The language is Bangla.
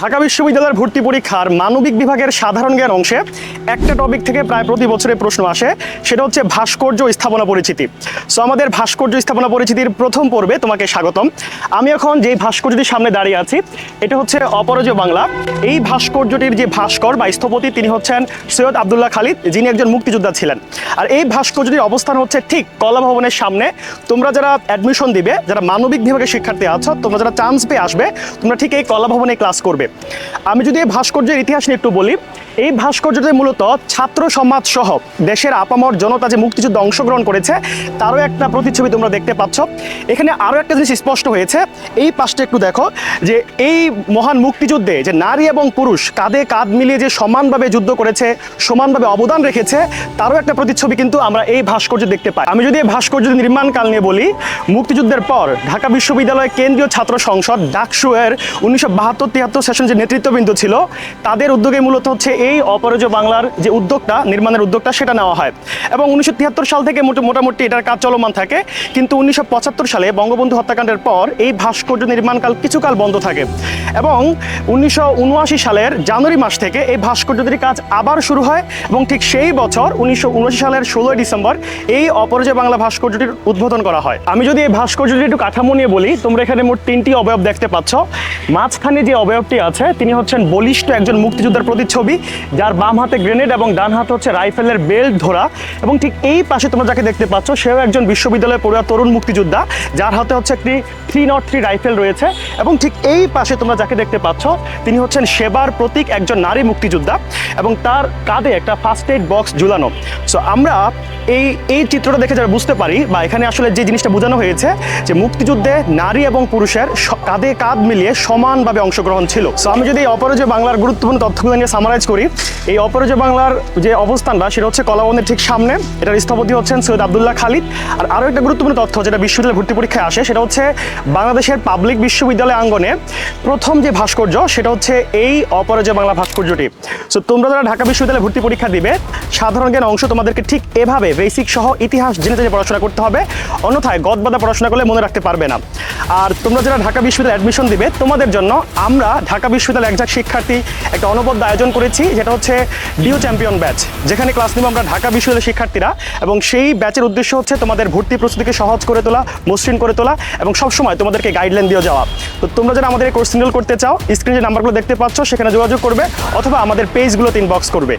ঢাকা বিশ্ববিদ্যালয়ের ভর্তি পরীক্ষার মানবিক বিভাগের সাধারণ জ্ঞান অংশে একটা টপিক থেকে প্রায় প্রতি বছরে প্রশ্ন আসে, সেটা হচ্ছে ভাস্কর্য স্থাপনা পরিচিতি। সো আমাদের ভাস্কর্য স্থাপনা পরিচিতির প্রথম পর্বে তোমাকে স্বাগতম। আমি এখন যেই ভাস্কর্যটির সামনে দাঁড়িয়ে আছি, এটা হচ্ছে অপরাজয় বাংলা। এই ভাস্কর্যটির যে ভাস্কর বা স্থপতি, তিনি হচ্ছেন সৈয়দ আবদুল্লাহ খালিদ, যিনি একজন মুক্তিযোদ্ধা ছিলেন। আর এই ভাস্কর্যটির অবস্থান হচ্ছে ঠিক কলা ভবনের সামনে। তোমরা যারা অ্যাডমিশন দিবে, যারা মানবিক বিভাগের শিক্ষার্থী আছো, তোমরা যারা চান্স পেয়ে আসবে, তোমরা ঠিক এই কলা ভবনে ক্লাস করবে। আমি যদি এই ভাস্কর্যের ইতিহাস নিয়ে একটু বলি, এই ভাস্কর্যটি মূলত ছাত্র সমাজ সহ দেশের আপামর জনতা যে মুক্তিযুদ্ধে অংশগ্রহণ করেছে, তারও একটা প্রতিচ্ছবি তোমরা দেখতে পাচ্ছ। এখানে আরও একটা জিনিস স্পষ্ট হয়েছে, এই পাশটা একটু দেখো যে এই মহান মুক্তিযুদ্ধে যে নারী এবং পুরুষ কাঁধে কাঁধ মিলিয়ে যে সমানভাবে যুদ্ধ করেছে, সমানভাবে অবদান রেখেছে, তারও একটা প্রতিচ্ছবি কিন্তু আমরা এই ভাস্কর্য দেখতে পাই। আমি যদি এই ভাস্কর্য নির্মাণকাল নিয়ে বলি, মুক্তিযুদ্ধের পর ঢাকা বিশ্ববিদ্যালয় কেন্দ্রীয় ছাত্র সংসদ, ডাকসু এর উনিশশো বাহাত্তর তিয়াত্তর সেশন যে নেতৃত্ববৃন্দ ছিল, তাদের উদ্যোগে মূলত হচ্ছে এই অপরাজয় বাংলার যে উদ্যোগটা নির্মাণের উদ্যোগটা সেটা নেওয়া হয়। এবং উনিশশো তিয়াত্তর সাল থেকে মোটা- মোটামুটি এটার কাজ চলমান থাকে, কিন্তু উনিশশো পঁচাত্তর সালে বঙ্গবন্ধু হত্যাকাণ্ডের পর এই ভাস্কর্য নির্মাণকাল কিছুকাল বন্ধ থাকে। এবং উনিশশো উনআশি সালের জানুয়ারি মাস থেকে এই ভাস্কর্যটির কাজ আবার শুরু হয় এবং ঠিক সেই বছর উনিশশো উনআশি সালের ষোলোই ডিসেম্বর এই অপরাজয় বাংলা ভাস্কর্যটির উদ্বোধন করা হয়। আমি যদি এই ভাস্কর্যটির একটু কাঠামো নিয়ে বলি, তোমরা এখানে মোট তিনটি অবয়ব দেখতে পাচ্ছ। মাঝখানে যে অবয়বটি আছে। তিনি হচ্ছেন বলিষ্ঠ একজন মুক্তিযোদ্ধার প্রতিচ্ছবি, যার বাম হাতে গ্রেনেড এবং ডান হাতে হচ্ছে রাইফেলের বেল্ট ধরা। এবং ঠিক এই পাশে তোমরা যাকে দেখতে পাচ্ছ, সেও একজন বিশ্ববিদ্যালয়ে পড়ুয়া তরুণ মুক্তিযোদ্ধা, যার হাতে হচ্ছে একটি থ্রি নট থ্রি রাইফেল রয়েছে। এবং ঠিক এই পাশে তোমরা যাকে দেখতে পাচ্ছ, তিনি হচ্ছেন সেবার প্রতীক একজন নারী মুক্তিযোদ্ধা এবং তার কাঁধে একটা ফার্স্ট এইড বক্স ঝুলানো। সো আমরা এই এই চিত্রটা দেখে যারা বুঝতে পারি বা এখানে আসলে যে জিনিসটা বোঝানো হয়েছে, যে মুক্তিযুদ্ধে নারী এবং পুরুষের কাঁধে কাঁধ মিলিয়ে সমানভাবে অংশগ্রহণ ছিল। সো আমি যদি এই অপরাজয় বাংলার গুরুত্বপূর্ণ তথ্যগুলো নিয়ে সামারাইজ করি, এই অপরাজয় বাংলার যে অবস্থানটা, সেটা হচ্ছে কলাবনের ঠিক সামনে। এটার স্থপতি হচ্ছেন সৈয়দ আবদুল্লাহ খালিদ। আর আরও একটা গুরুত্বপূর্ণ তথ্য যেটা বিশ্ববিদ্যালয় ভর্তি পরীক্ষায় আসে, সেটা হচ্ছে বাংলাদেশের পাবলিক বিশ্ববিদ্যালয় আঙ্গনে প্রথম যে ভাস্কর্য, সেটা হচ্ছে এই অপরাজয় বাংলা ভাস্কর্যটি। সো তোমরা যারা ঢাকা বিশ্ববিদ্যালয়ে ভর্তি পরীক্ষা দিবে, সাধারণ জ্ঞান অংশ তোমাদেরকে ঠিক এভাবে বেসিক সহ ইতিহাস জেনে জেনে পড়াশোনা করতে হবে। অন্যথায় গদবাদা পড়াশোনা করলে মনে রাখতে পারবে না। আর তোমরা যারা ঢাকা বিশ্ববিদ্যালয়ে অ্যাডমিশন দিবে, তোমাদের জন্য আমরা ঢাকা বিশ্ববিদ্যালয়ের একজাক শিক্ষার্থী একটা অনবদ্য আয়োজন করেছি, যেটা হচ্ছে ডিও চ্যাম্পিয়ন ব্যাচ যেখানে ক্লাস নেব আমরা ঢাকা বিশ্ববিদ্যালয়ের শিক্ষার্থীরা, এবং সেই ব্যাচের উদ্দেশ্য হচ্ছে তোমাদের ভর্তি প্রস্তুতিকে সহজ করে তোলা, মসৃণ করে তোলা, এবং সবসময় তোমাদেরকে গাইডলাইন দিয়ে যাওয়া। তো তোমরা যেন আমাদের এই কোর্স করতে চাও স্ক্রিনে যে নাম্বারগুলো দেখতে পাচ্ছ, সেখানে যোগাযোগ করবে, অথবা আমাদের পেজগুলোতে ইনবক্স করবে।